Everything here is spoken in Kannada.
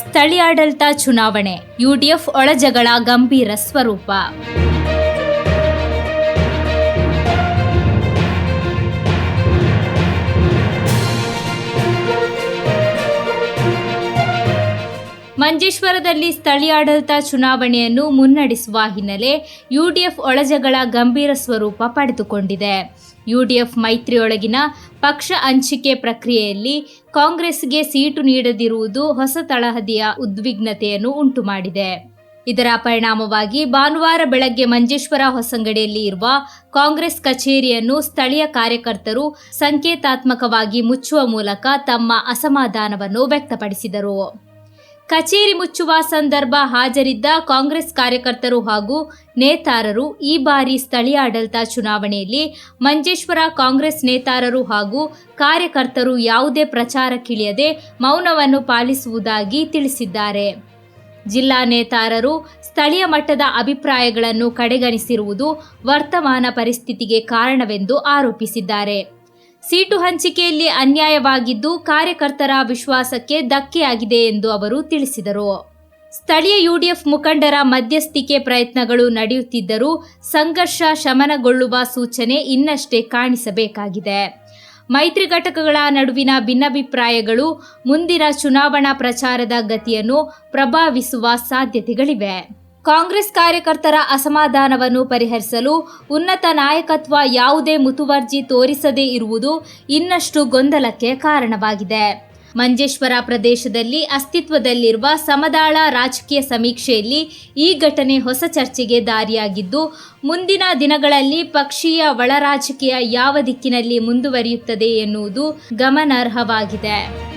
ಸ್ಥಳೀಯಾಡಳಿತ ಚುನಾವಣೆ ಯುಡಿಎಫ್ ಒಳಜಗಳ ಗಂಭೀರ ಸ್ವರೂಪ. ಮಂಜೇಶ್ವರದಲ್ಲಿ ಸ್ಥಳೀಯಾಡಳಿತ ಚುನಾವಣೆಯನ್ನು ಮುನ್ನಡೆಸುವ ಹಿನ್ನೆಲೆ ಯುಡಿಎಫ್ ಒಳಜಗಳ ಗಂಭೀರ ಸ್ವರೂಪ ಪಡೆದುಕೊಂಡಿದೆ. ಯುಡಿಎಫ್ ಮೈತ್ರಿಯೊಳಗಿನ ಪಕ್ಷ ಹಂಚಿಕೆ ಪ್ರಕ್ರಿಯೆಯಲ್ಲಿ ಕಾಂಗ್ರೆಸ್ಗೆ ಸೀಟು ನೀಡದಿರುವುದು ಹೊಸ ತಳಹದಿಯ ಉದ್ವಿಗ್ನತೆಯನ್ನು ಉಂಟುಮಾಡಿದೆ. ಇದರ ಪರಿಣಾಮವಾಗಿ ಭಾನುವಾರ ಬೆಳಗ್ಗೆ ಮಂಜೇಶ್ವರ ಹೊಸಂಗಡಿಯಲ್ಲಿ ಇರುವ ಕಾಂಗ್ರೆಸ್ ಕಚೇರಿಯನ್ನು ಸ್ಥಳೀಯ ಕಾರ್ಯಕರ್ತರು ಸಂಕೇತಾತ್ಮಕವಾಗಿ ಮುಚ್ಚುವ ಮೂಲಕ ತಮ್ಮ ಅಸಮಾಧಾನವನ್ನು ವ್ಯಕ್ತಪಡಿಸಿದರು. ಕಚೇರಿ ಮುಚ್ಚುವ ಸಂದರ್ಭ ಹಾಜರಿದ್ದ ಕಾಂಗ್ರೆಸ್ ಕಾರ್ಯಕರ್ತರು ಹಾಗೂ ನೇತಾರರು ಈ ಬಾರಿ ಸ್ಥಳೀಯ ಆಡಳಿತ ಚುನಾವಣೆಯಲ್ಲಿ ಮಂಜೇಶ್ವರ ಕಾಂಗ್ರೆಸ್ ನೇತಾರರು ಹಾಗೂ ಕಾರ್ಯಕರ್ತರು ಯಾವುದೇ ಪ್ರಚಾರಕ್ಕಿಳಿಯದೆ ಮೌನವನ್ನು ಪಾಲಿಸುವುದಾಗಿ ತಿಳಿಸಿದ್ದಾರೆ. ಜಿಲ್ಲಾ ನೇತಾರರು ಸ್ಥಳೀಯ ಮಟ್ಟದ ಅಭಿಪ್ರಾಯಗಳನ್ನು ಕಡೆಗಣಿಸಿರುವುದು ವರ್ತಮಾನ ಪರಿಸ್ಥಿತಿಗೆ ಕಾರಣವೆಂದು ಆರೋಪಿಸಿದ್ದಾರೆ. ಸೀಟು ಹಂಚಿಕೆಯಲ್ಲಿ ಅನ್ಯಾಯವಾಗಿದ್ದು ಕಾರ್ಯಕರ್ತರ ವಿಶ್ವಾಸಕ್ಕೆ ಧಕ್ಕೆಯಾಗಿದೆ ಎಂದು ಅವರು ತಿಳಿಸಿದರು. ಸ್ಥಳೀಯ ಯುಡಿಎಫ್ ಮುಖಂಡರ ಮಧ್ಯಸ್ಥಿಕೆ ಪ್ರಯತ್ನಗಳು ನಡೆಯುತ್ತಿದ್ದರೂ ಸಂಘರ್ಷ ಶಮನಗೊಳ್ಳುವ ಸೂಚನೆ ಇನ್ನಷ್ಟೇ ಕಾಣಿಸಬೇಕಾಗಿದೆ. ಮೈತ್ರಿ ಘಟಕಗಳ ನಡುವಿನ ಭಿನ್ನಾಭಿಪ್ರಾಯಗಳು, ಮುಂದಿನ ಚುನಾವಣಾ ಪ್ರಚಾರದ ಗತಿಯನ್ನು ಪ್ರಭಾವಿಸುವ ಸಾಧ್ಯತೆಗಳಿವೆ. ಕಾಂಗ್ರೆಸ್ ಕಾರ್ಯಕರ್ತರ ಅಸಮಾಧಾನವನ್ನು ಪರಿಹರಿಸಲು ಉನ್ನತ ನಾಯಕತ್ವ ಯಾವುದೇ ಮುತುವರ್ಜಿ ತೋರಿಸದೇ ಇರುವುದು ಇನ್ನಷ್ಟು ಗೊಂದಲಕ್ಕೆ ಕಾರಣವಾಗಿದೆ. ಮಂಜೇಶ್ವರ ಪ್ರದೇಶದಲ್ಲಿ ಅಸ್ತಿತ್ವದಲ್ಲಿರುವ ಸಮದಾಳ ರಾಜಕೀಯ ಸಮೀಕ್ಷೆಯಲ್ಲಿ ಈ ಘಟನೆ ಹೊಸ ಚರ್ಚೆಗೆ ದಾರಿಯಾಗಿದ್ದು, ಮುಂದಿನ ದಿನಗಳಲ್ಲಿ ಪಕ್ಷೀಯ ಒಳ ರಾಜಕೀಯ ಯಾವ ದಿಕ್ಕಿನಲ್ಲಿ ಮುಂದುವರಿಯುತ್ತದೆ ಎನ್ನುವುದು ಗಮನಾರ್ಹವಾಗಿದೆ.